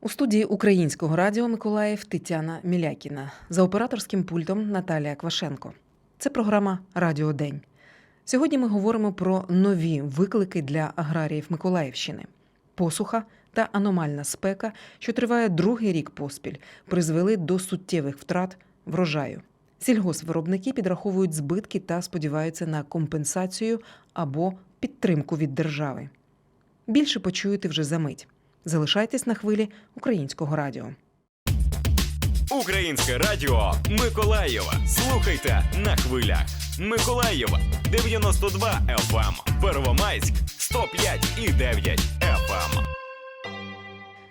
У студії Українського радіо Миколаїв Тетяна Мілякіна за операторським пультом Наталія Квашенко. Це програма Радіо День. Сьогодні ми говоримо про нові виклики для аграріїв Миколаївщини. Посуха та аномальна спека, що триває другий рік поспіль, призвели до суттєвих втрат врожаю. Сільгосвиробники підраховують збитки та сподіваються на компенсацію або підтримку від держави. Більше почуєте вже за мить. Залишайтесь на хвилі українського радіо. Українське радіо Миколаєва. Слухайте на хвилях. Миколаєва 92 FM. Первомайськ 105 і 9 FM.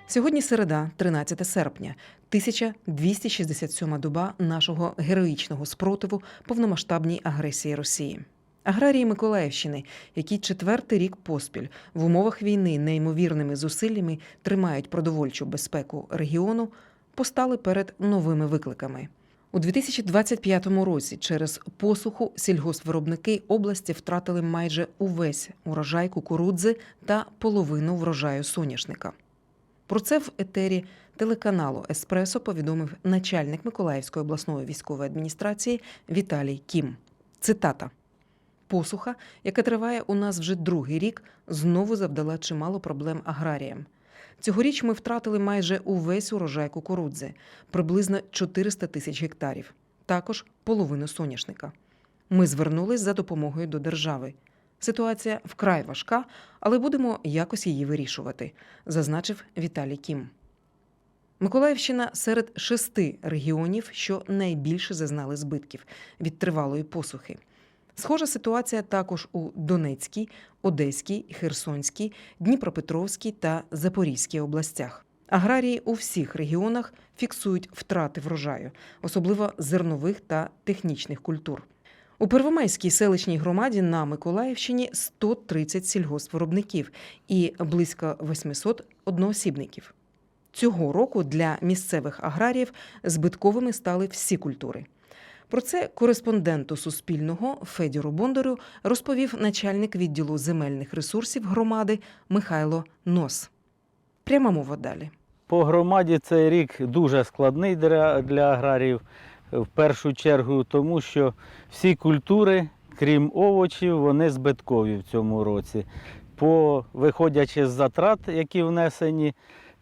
Сьогодні середа, 13 серпня, 1267 доба нашого героїчного спротиву повномасштабній агресії Росії. Аграрії Миколаївщини, які четвертий рік поспіль в умовах війни неймовірними зусиллями тримають продовольчу безпеку регіону, постали перед новими викликами. У 2025 році через посуху сільгоспвиробники області втратили майже увесь урожай кукурудзи та половину врожаю соняшника. Про це в етері телеканалу Еспресо повідомив начальник Миколаївської обласної військової адміністрації Віталій Кім. Цитата. Посуха, яка триває у нас вже другий рік, знову завдала чимало проблем аграріям. Цьогоріч ми втратили майже увесь урожай кукурудзи, приблизно 400 тисяч гектарів, також половину соняшника. Ми звернулись за допомогою до держави. Ситуація вкрай важка, але будемо якось її вирішувати, зазначив Віталій Кім. Миколаївщина серед шести регіонів, що найбільше зазнали збитків від тривалої посухи. Схожа ситуація також у Донецькій, Одеській, Херсонській, Дніпропетровській та Запорізькій областях. Аграрії у всіх регіонах фіксують втрати врожаю, особливо зернових та технічних культур. У Первомайській селищній громаді на Миколаївщині 130 сільгоспвиробників і близько 800 одноосібників. Цього року для місцевих аграріїв збитковими стали всі культури. Про це кореспонденту Суспільного Федіру Бондарю розповів начальник відділу земельних ресурсів громади Михайло Нос. Пряма мова далі. По громаді цей рік дуже складний для, для аграріїв. В першу чергу, тому що всі культури, крім овочів, вони збиткові в цьому році. По виходячи з затрат, які внесені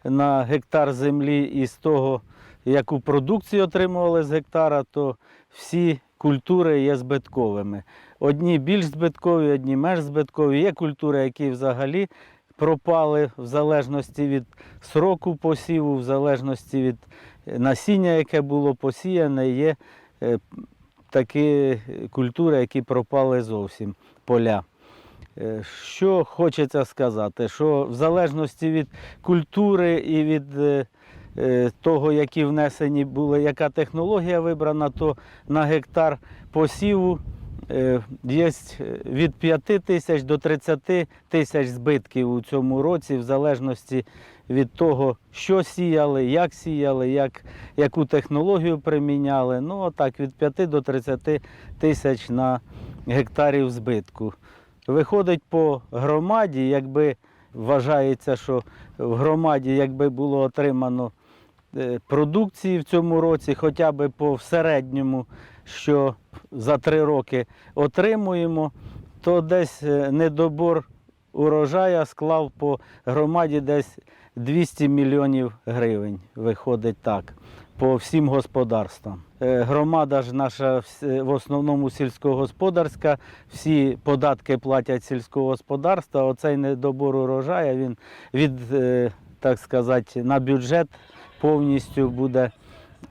на гектар землі, і з того, яку продукцію отримували з гектара, то всі культури є збитковими. Одні більш збиткові, одні менш збиткові. Є культури, які взагалі пропали в залежності від сроку посіву, в залежності від насіння, яке було посіяне, є е, такі культури, які пропали зовсім поля. Е, Що хочеться сказати, що в залежності від культури і від е, е, того, які внесені були, яка технологія вибрана, то на гектар посіву е, є від 5 тисяч до 30 тисяч збитків у цьому році, в залежності від того, що сіяли, як сіяли, як, яку технологію приміняли. Ну, отак, від 5 до 30 тисяч на гектарів збитку. Виходить по громаді, якби вважається, що в громаді якби було отримано е, продукції в цьому році, хоча б по середньому, що за три роки отримуємо, то десь е, недобор урожая склав по громаді десь 200 мільйонів гривень. Виходить так. По всім господарствам. Е, Громада ж наша в основному сільськогосподарська, всі податки платять сільського господарства. Оцей недобор урожаю він від, е, так сказати, на бюджет повністю буде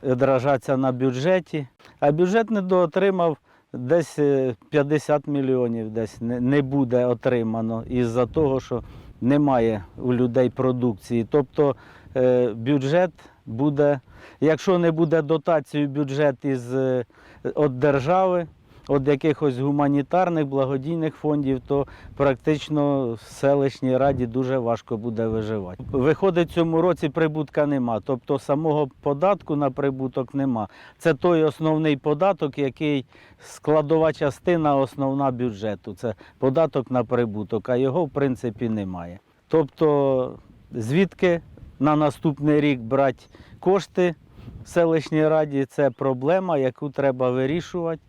відражатися на бюджеті. А бюджет недоотримав десь е, 50 мільйонів десь не, буде отримано із-за того, що немає у людей продукції. Тобто е, бюджет буде, якщо не буде дотації бюджет із е, від держави, від якихось гуманітарних благодійних фондів, то практично в селищній раді дуже важко буде виживати. Виходить, в цьому році прибутка нема, тобто самого податку на прибуток нема. Це той основний податок, який складова частина основна бюджету. Це податок на прибуток, а його в принципі немає. Тобто, звідки на наступний рік брати кошти в селищній раді, це проблема, яку треба вирішувати,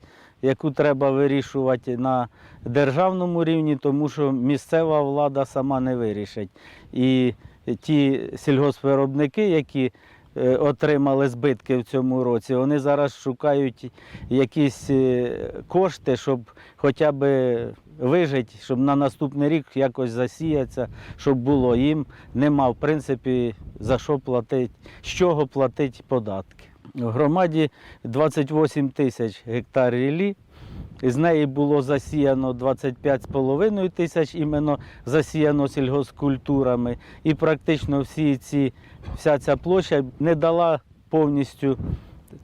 яку треба вирішувати на державному рівні, тому що місцева влада сама не вирішить. І ті сільгоспвиробники, які е, отримали збитки в цьому році, вони зараз шукають якісь е, кошти, щоб хоча б вижити, щоб на наступний рік якось засіятися, щоб було їм нема, в принципі, за що платити, з чого платити податки. В громаді 28 тисяч гектар рілі. З неї було засіяно 25,5 тисяч іменно засіяно сільгоскультурами. І практично всі ці, вся ця площа не дала повністю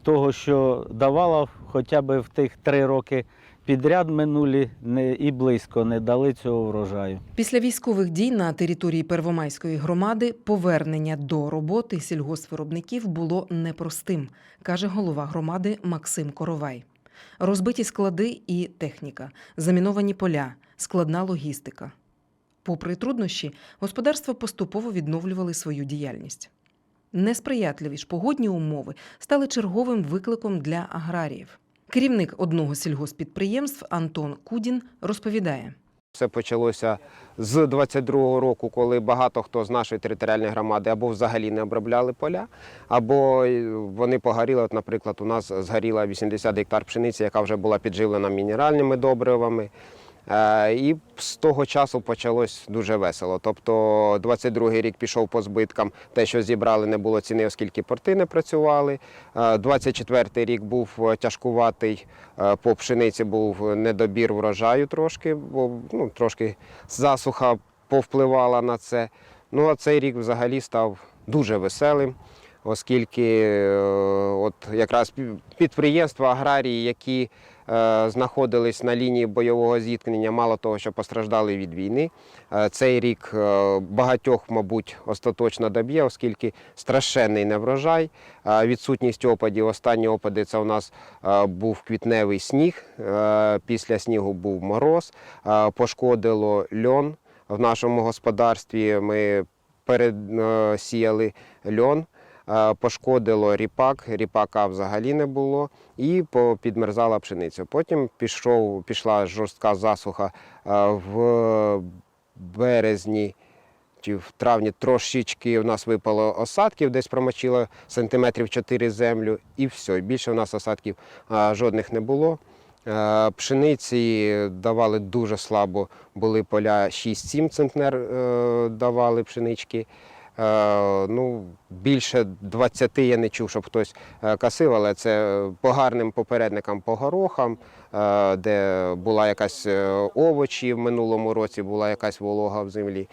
того, що давала хоча б в тих три роки підряд минулі не, і близько не дали цього врожаю. Після військових дій на території Первомайської громади повернення до роботи сільгоспвиробників було непростим, каже голова громади Максим Коровай. Розбиті склади і техніка, заміновані поля, складна логістика. Попри труднощі, господарства поступово відновлювали свою діяльність. Несприятливі ж погодні умови стали черговим викликом для аграріїв. Керівник одного сільгоспідприємств Антон Кудін розповідає. Все почалося з 22-го року, коли багато хто з нашої територіальної громади або взагалі не обробляли поля, або вони погоріли. От, наприклад, у нас згоріла 80 гектар пшениці, яка вже була підживлена мінеральними добривами. Е, І з того часу почалось дуже весело. Тобто 22-й рік пішов по збиткам. Те, що зібрали, не було ціни, оскільки порти не працювали. Е, 24-й рік був е, тяжкуватий. Е, По пшениці був недобір врожаю трошки, бо ну, трошки засуха повпливала на це. Ну а цей рік взагалі став дуже веселим, оскільки е, от якраз підприємства аграрії, які е, знаходились на лінії бойового зіткнення, мало того, що постраждали від війни. Е, Цей рік е, багатьох, мабуть, остаточно доб'є, оскільки страшенний неврожай, е, відсутність опадів. Останні опади це у нас е, був квітневий сніг. е, Після снігу був мороз, е, пошкодило льон в нашому господарстві. Ми пересіяли льон. Е, Пошкодило ріпак, ріпака взагалі не було, і підмерзала пшениця. Потім пішов, пішла жорстка засуха е, в березні чи в травні трошечки у нас випало осадків, десь промочило сантиметрів 4 землю, і все. Більше у нас осадків е, жодних не було. Е, Пшениці давали дуже слабо, були поля 6-7 центнер е, давали пшенички. Е, Ну, більше 20 я не чув, щоб хтось е, косив, але це по гарним попередникам по горохам, е, де була якась е, овочі в минулому році, була якась волога в землі.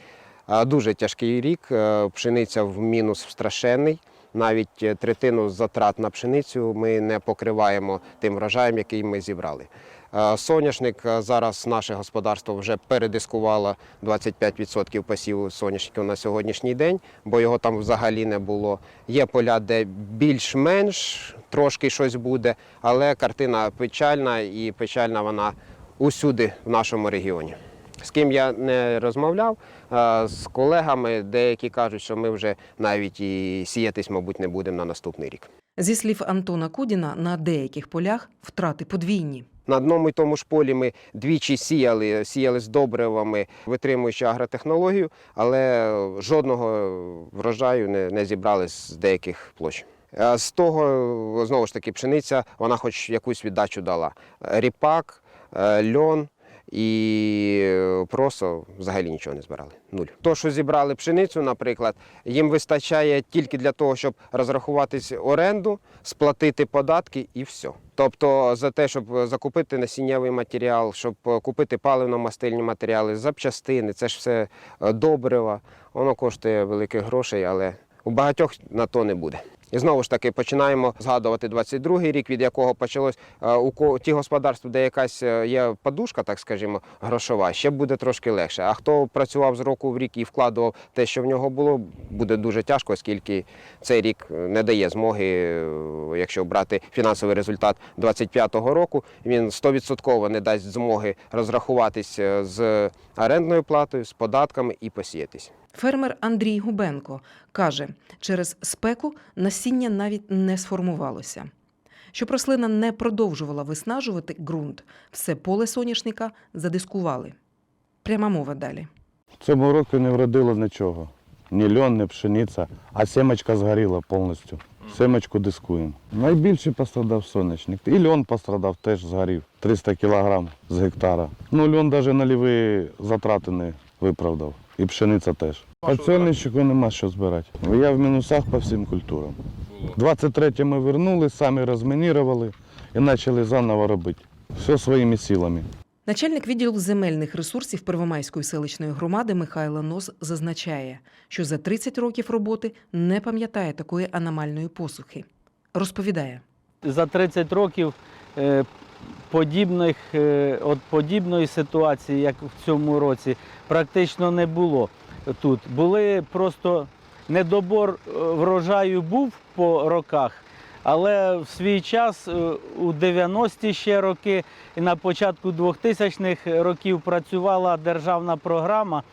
Е, Дуже тяжкий рік, е, пшениця в мінус страшенний. Навіть е, третину затрат на пшеницю ми не покриваємо тим врожаєм, який ми зібрали. Е, Соняшник е, зараз наше господарство вже передискувало 25% посіву соняшників на сьогоднішній день, бо його там взагалі не було. Є поля, де більш-менш трошки щось буде, але картина печальна і печальна вона усюди в нашому регіоні. З ким я не розмовляв, е, з колегами деякі кажуть, що ми вже навіть і сіятись, мабуть, не будемо на наступний рік. Зі слів Антона Кудіна, на деяких полях втрати подвійні. На одному і тому ж полі ми двічі сіяли, сіяли з добривами, витримуючи агротехнологію, але жодного врожаю не, не зібрали з деяких площ. Е, З того, знову ж таки, пшениця, вона хоч якусь віддачу дала. Ріпак, е, льон і просто взагалі нічого не збирали. Нуль. То, що зібрали пшеницю, наприклад, їм вистачає тільки для того, щоб розрахуватись оренду, сплатити податки і все. Тобто за те, щоб закупити насіннєвий матеріал, щоб купити паливно-мастильні матеріали, запчастини, це ж все е, добрива, воно коштує великих грошей, але у багатьох на то не буде. І знову ж таки починаємо згадувати 22-й рік, від якого почалось е, у ті господарства, де якась е, є подушка, так скажімо, грошова, ще буде трошки легше. А хто працював з року в рік і вкладував те, що в нього було, буде дуже тяжко, оскільки цей рік не дає змоги, е, якщо брати фінансовий результат 25-го року, він 100% не дасть змоги розрахуватись з орендною платою, з податками і посіятись. Фермер Андрій Губенко каже, через спеку насіння навіть не сформувалося. Щоб рослина не продовжувала виснажувати ґрунт, все поле соняшника задискували. Пряма мова далі. Цього року не вродило нічого. Ні льон, ні пшениця, а семечка згоріла повністю. Семечку дискуємо. Найбільше пострадав сонячник. І льон пострадав, теж згорів. 300 кілограм з гектара. Ну, льон навіть на ліві затрати не виправдав. І пшениця теж. А цільничку нема що збирати. Я в мінусах по всім культурам. 23 ми вернули, самі розмінірували і почали заново робити. Все своїми силами. Начальник відділу земельних ресурсів Первомайської селищної громади Михайло Нос зазначає, що за 30 років роботи не пам'ятає такої аномальної посухи. Розповідає. За 30 років е, подібних, е, от подібної ситуації, як в цьому році, практично не було тут. Були просто недобор е, врожаю був по роках, але в свій час, е, у 90-ті ще роки і на початку 2000-х років працювала державна програма,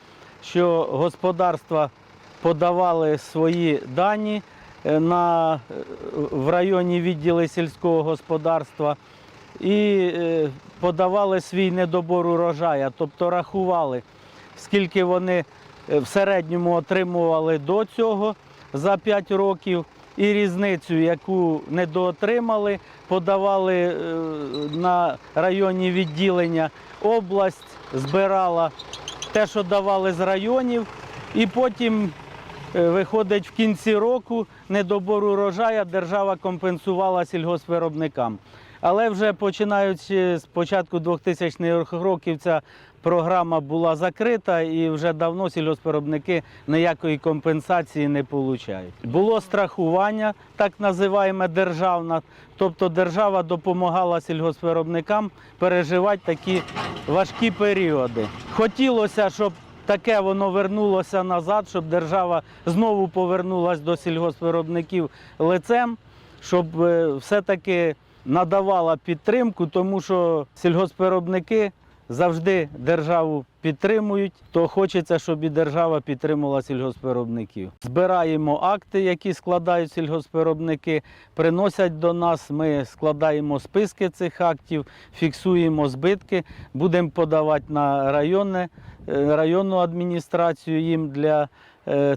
що господарства подавали свої дані на, в районі відділи сільського господарства і е, подавали свій недобор урожая, тобто рахували, скільки вони е, в середньому отримували до цього за 5 років, і різницю, яку недоотримали, подавали е, на районні відділення. Область збирала те, що давали з районів, і потім Виходить, в кінці року недобор урожая держава компенсувала сільгоспвиробникам. Але вже починаючи з початку 2000-х років ця програма була закрита і вже давно сільгоспвиробники ніякої компенсації не отримують. Було страхування, так називаємо державне, тобто держава допомагала сільгоспвиробникам переживати такі важкі періоди. Хотілося, щоб таке воно вернулося назад, щоб держава знову повернулася до сільгоспвиробників лицем, щоб е, все-таки надавала підтримку, тому що сільгоспвиробники завжди державу підтримують, то хочеться, щоб і держава підтримувала сільгоспвиробників. Збираємо акти, які складають сільгоспвиробники, приносять до нас. Ми складаємо списки цих актів, фіксуємо збитки, будемо подавати на районне, е, районну адміністрацію їм для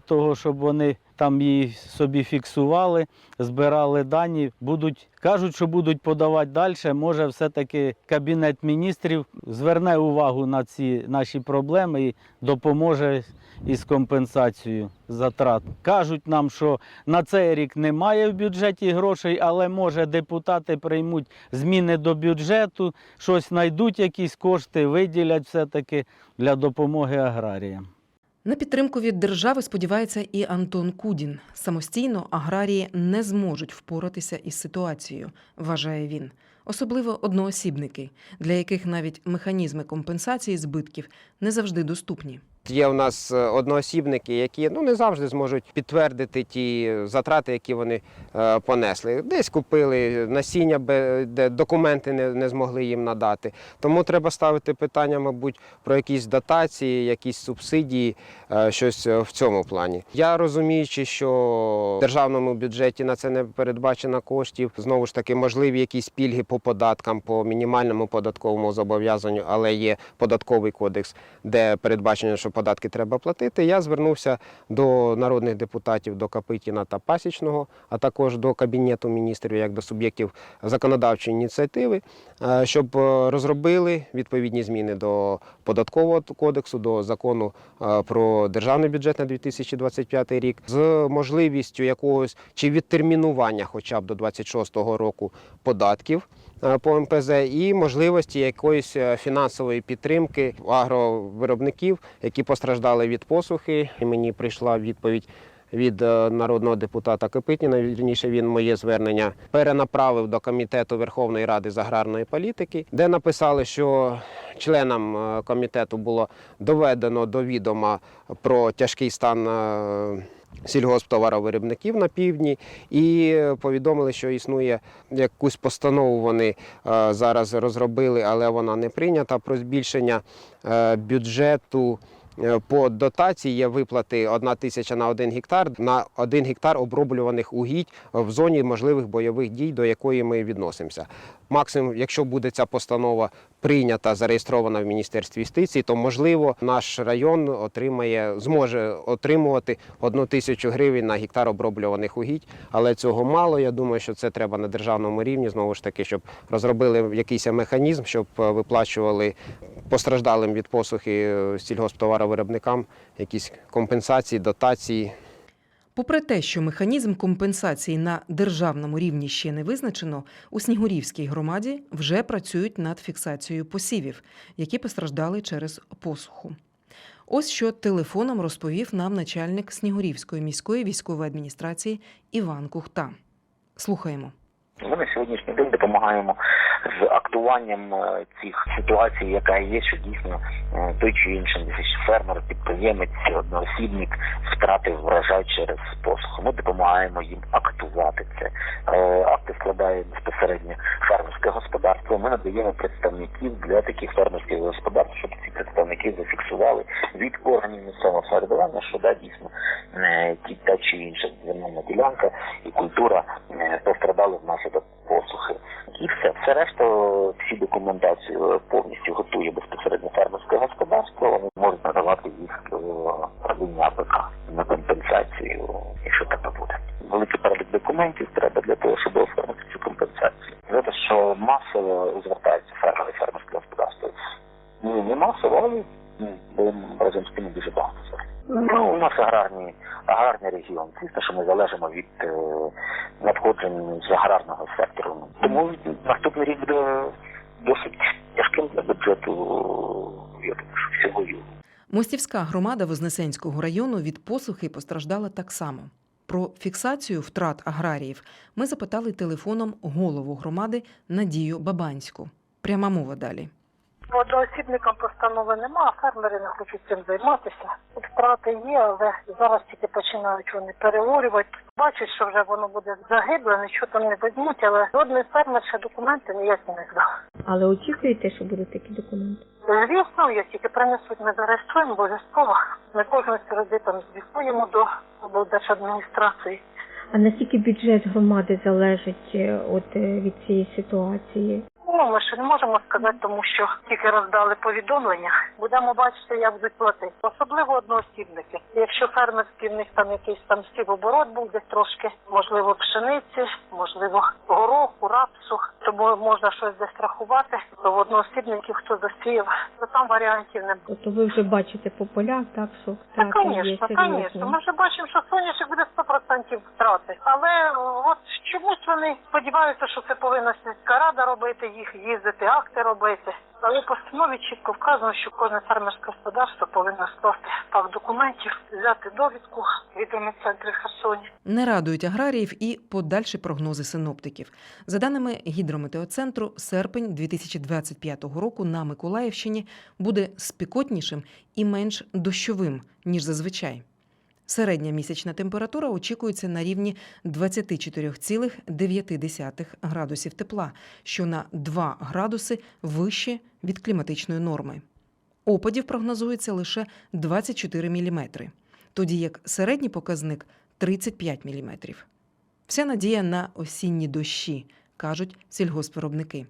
того, щоб вони там її собі фіксували, збирали дані. Будуть кажуть, що будуть подавати далі. Може, все-таки кабінет міністрів зверне увагу на ці наші проблеми і допоможе із компенсацією затрат. Кажуть нам, що на цей рік немає в бюджеті грошей, але може депутати приймуть зміни до бюджету, щось знайдуть, якісь кошти, виділять все-таки для допомоги аграріям. На підтримку від держави сподівається і Антон Кудін. Самостійно аграрії не зможуть впоратися із ситуацією, вважає він. Особливо одноосібники, для яких навіть механізми компенсації збитків не завжди доступні. Є у нас е, одноосібники, які ну не завжди зможуть підтвердити ті затрати, які вони е, понесли. Десь купили насіння, де документи не, не змогли їм надати. Тому треба ставити питання, мабуть, про якісь дотації, якісь субсидії, е, щось е, в цьому плані. Я розуміючи, що в державному бюджеті на це не передбачено коштів. Знову ж таки, можливі якісь пільги по податкам, по мінімальному податковому зобов'язанню, але є податковий кодекс, де передбачено, що податки треба платити. Я звернувся до народних депутатів, до Капитіна та Пасічного, а також до Кабінету міністрів, як до суб'єктів законодавчої ініціативи, е, щоб е, розробили відповідні зміни до податкового кодексу, до закону е, про державний бюджет на 2025 рік, з можливістю якогось чи відтермінування, хоча б до 26-го року податків по МПЗ, і можливості якоїсь е, фінансової підтримки агровиробників, які постраждали від посухи. І мені прийшла відповідь. Від е, народного депутата Копитніна, вірніше він моє звернення перенаправив до комітету Верховної Ради з аграрної політики, де написали, що членам е, комітету було доведено до відома про тяжкий стан е, сільгосптоваровиробників на півдні, і повідомили, що існує якусь постанову. Вони е, зараз розробили, але вона не прийнята про збільшення е, бюджету По дотації є виплати 1 тисяча на 1 гектар на 1 гектар оброблюваних угідь в зоні можливих бойових дій, до якої ми відносимося. Максимум, якщо буде ця постанова прийнята, зареєстрована в Міністерстві юстиції, то можливо наш район отримає, зможе отримувати 1 тисячу гривень на гектар оброблюваних угідь. Але цього мало. Я думаю, що це треба на державному рівні знову ж таки, щоб розробили якийсь механізм, щоб е, виплачували постраждалим від посухи сільгосптоваровиробникам якісь компенсації, дотації. Попри те, що механізм компенсації на державному рівні ще не визначено, у Снігурівській громаді вже працюють над фіксацією посівів, які постраждали через посуху. Ось що телефоном розповів нам начальник Снігурівської міської військової адміністрації Іван Кухта. Слухаємо. Ми на сьогоднішній день допомагаємо з актуванням е, цих ситуацій, яка є, що дійсно е, той чи інший фермер, підприємець, одноосібник втратив врожай через посуху. Ми допомагаємо їм актувати це. Е, Акти складає безпосередньо фермерське господарство. Ми надаємо представників для таких фермерських господарств, щоб ці представники зафіксували від органів місцевого самоврядування, що да, дійсно ті та чи інша земельна ділянка і культура пострадали внаслідок посухи. І все, все решта, всі документацію е, повністю готує безпосередньо фермерське господарство. Вони можуть надавати їх е, родині АПК на компенсацію, якщо так буде. Великий перелік документів треба для того, щоб оформити цю компенсацію. За те, що масово звертаються фермери фермерське господарство. Ні, не масово, але бо разом з тим дуже багато. Ну, у нас аграрний, аграрний регіон. Звісно, що ми залежимо від е, надходжень з аграрного сектору. Тому наступний рік буде досить тяжким для бюджету, я думаю, що всього югу. Мостівська громада Вознесенського району від посухи постраждала так само. Про фіксацію втрат аграріїв ми запитали телефоном голову громади Надію Бабанську. Пряма мова далі. Одноосібникам постанови нема, а фермери не хочуть цим займатися. Втрати є, але зараз тільки починають вони переорювати. Бачать, що вже воно буде загибле, нічого там не візьмуть, але жодний фермер ще документи ніякі не здав. Але очікуєте, що будуть такі документи? Звісно, як тільки принесуть, ми зареєструємо обов'язково. Ми кожної середи там звітуємо до облдержадміністрації. А наскільки бюджет громади залежить е, от е, від цієї ситуації? Ну, ми ще не можемо сказати, тому що тільки роздали повідомлення. Будемо бачити, як будуть платити. Особливо одноосібники. Якщо фермерський в них там якийсь там сівоборот був десь трошки, можливо, пшениці, можливо, гороху, рапсу, тому можна щось десь рахувати, то в одноосібників хто засіяв, то там варіантів не буде. Тобто ви вже бачите по полях, так що Та, втрати є звісно, звісно. Ми вже бачимо, що соняшник буде 100% втрати. Але е, от чомусь вони сподіваються, що це повинна сільська рада робити, їх їздити, акти робити. Але постанові чітко вказано, що кожне фермерське господарство повинно скласти пак документів, взяти довідку від центрі Херсоні. Не радують аграріїв і подальші прогнози синоптиків. За даними гідрометеоцентру, серпень 2025 року на Миколаївщині буде спекотнішим і менш дощовим ніж зазвичай. Середня місячна температура очікується на рівні 24,9 градусів тепла, що на 2 градуси вище від кліматичної норми. Опадів прогнозується лише 24 мм, тоді як середній показник 35 мм. Вся надія на осінні дощі, кажуть сільгоспвиробники.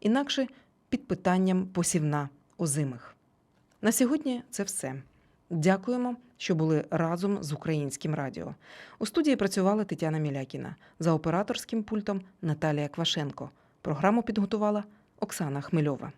Інакше під питанням посівна озимих. На сьогодні це все. Дякуємо, що були разом з українським радіо. У студії працювала Тетяна Мілякіна за операторським пультом Наталія Квашенко. Програму підготувала Оксана Хмельова.